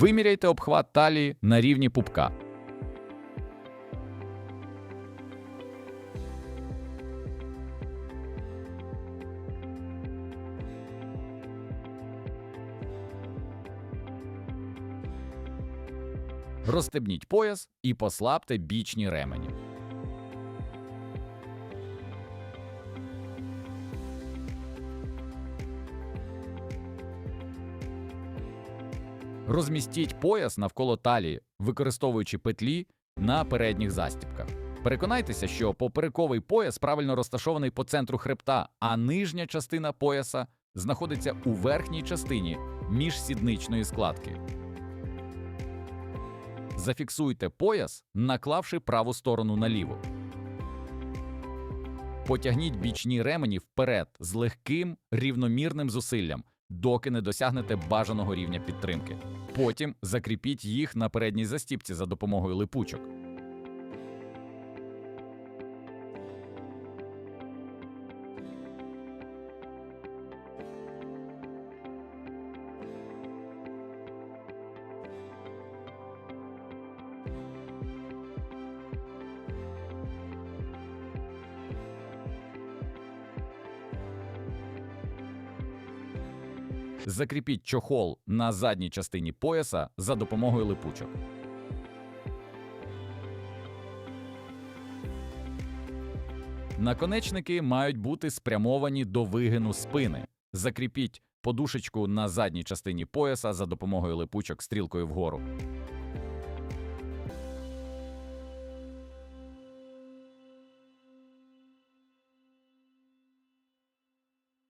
Виміряйте обхват талії на рівні пупка. Розстебніть пояс і послабте бічні ремені. Розмістіть пояс навколо талії, використовуючи петлі на передніх застібках. Переконайтеся, що поперековий пояс правильно розташований по центру хребта, а нижня частина пояса знаходиться у верхній частині міжсідничної складки. Зафіксуйте пояс, наклавши праву сторону на ліву. Потягніть бічні ремені вперед з легким рівномірним зусиллям, доки не досягнете бажаного рівня підтримки. Потім закріпіть їх на передній застіпці за допомогою липучок. Закріпіть чохол на задній частині пояса за допомогою липучок. Наконечники мають бути спрямовані до вигину спини. Закріпіть подушечку на задній частині пояса за допомогою липучок стрілкою вгору.